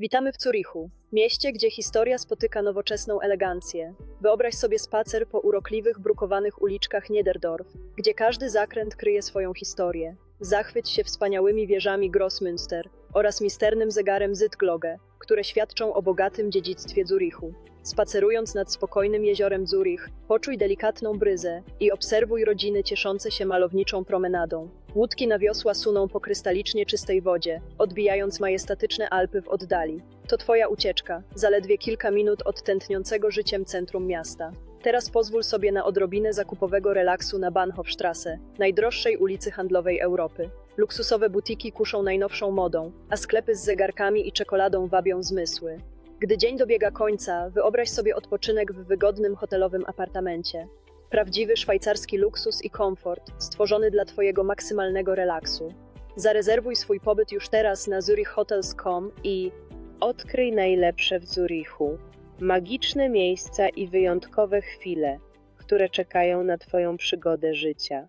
Witamy w Zurichu, mieście, gdzie historia spotyka nowoczesną elegancję. Wyobraź sobie spacer po urokliwych, brukowanych uliczkach Niederdorf, gdzie każdy zakręt kryje swoją historię. Zachwyć się wspaniałymi wieżami Grossmünster oraz misternym zegarem Zytglogge, które świadczą o bogatym dziedzictwie Zurichu. Spacerując nad spokojnym jeziorem Zurich, poczuj delikatną bryzę i obserwuj rodziny cieszące się malowniczą promenadą. Łódki na wiosła suną po krystalicznie czystej wodzie, odbijając majestatyczne Alpy w oddali. To twoja ucieczka, zaledwie kilka minut od tętniącego życiem centrum miasta. Teraz pozwól sobie na odrobinę zakupowego relaksu na Bahnhofstrasse, najdroższej ulicy handlowej Europy. Luksusowe butiki kuszą najnowszą modą, a sklepy z zegarkami i czekoladą wabią zmysły. Gdy dzień dobiega końca, wyobraź sobie odpoczynek w wygodnym hotelowym apartamencie. Prawdziwy szwajcarski luksus i komfort, stworzony dla Twojego maksymalnego relaksu. Zarezerwuj swój pobyt już teraz na zurichhotels.com i Odkryj najlepsze w Zurichu. Magiczne miejsca i wyjątkowe chwile, które czekają na Twoją przygodę życia.